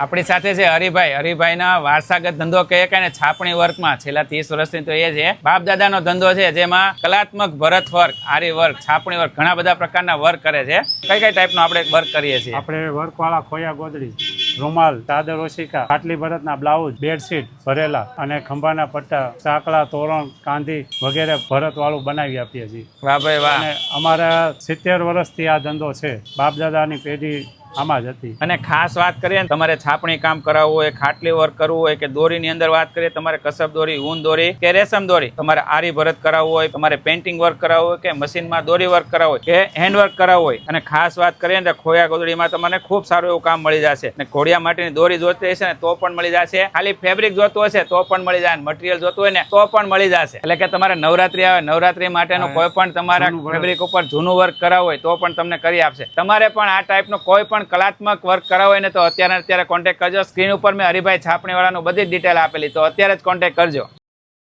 આપણી સાથે છે હરિભાઈ. હરિભાઈના વારસાગત ધંધો કહે કે છાપણી વર્કમાં છેલ્લા ત્રીસ વર્ષથી તો એ છે. બાપ દાદાનો ધંધો છે જેમાં કલાત્મક ભરત વર્ક આરી વર્ક છાપણી વર્ક ઘણા બધા પ્રકારના વર્ક કરે છે. કઈ કઈ ટાઈપનો આપણે વર્ક કરીએ છીએ? આપણે વર્કવાળા ખોયા ગોદડી રૂમાલ ચાદર ઓશિકા પાટલી ભરતના બ્લાઉઝ બેડશીટ ભરેલા અને ખંભાના પટ્ટા સાંકળા તોરણ કાંધી વગેરે ભરત વાળું બનાવી આપીએ છીએ. વાહ ભાઈ વાહ. અમારા સિત્તેર વર્ષથી આ ધંધો છે. બાપ દાદાની પેઢી આમાં જ હતી. અને ખાસ વાત કરીએ ને તમારે છાપણી કામ કરાવવું હોય ખાટલી વર્ક કરવું હોય કે દોરીની અંદર વાત કરીએ તમારે કસબ દોરી ઊન દોરી કે રેશમ દોરી તમારે આરી ભરત કરાવવું હોય તમારે પેન્ટિંગ વર્ક કરાવવું હોય કે મશીનમાં દોરી વર્ક કરાવવું હોય કે હેન્ડ વર્ક કરાવવું હોય. અને ખાસ વાત કરીએ ને ખોયા ગોદડીમાં તમને ખૂબ સારું એવું કામ મળી જશે. અને ઘોડિયા માટેની દોરી જોતી હશે ને તો પણ મળી જશે. ખાલી ફેબ્રિક જોતું હશે તો પણ મળી જાય. મટીરિયલ જોતું હોય ને તો પણ મળી જશે. એટલે કે તમારે નવરાત્રી આવે નવરાત્રી માટેનું કોઈ પણ તમારા ફેબ્રિક ઉપર જૂનું વર્ક કરાવવું હોય તો પણ તમને કરી આપશે. તમારે પણ આ ટાઈપનો કોઈ પણ કલાત્મક વર્ક કરાવવું હોય ને તો અત્યારે અત્યારે કોન્ટેક્ટ કરજો. સ્ક્રીન ઉપર મેં હરિભાઈ છાપણીવાળાનું બધી ડિટેલ આપેલી. તો અત્યારે જ કોન્ટેક કરજો.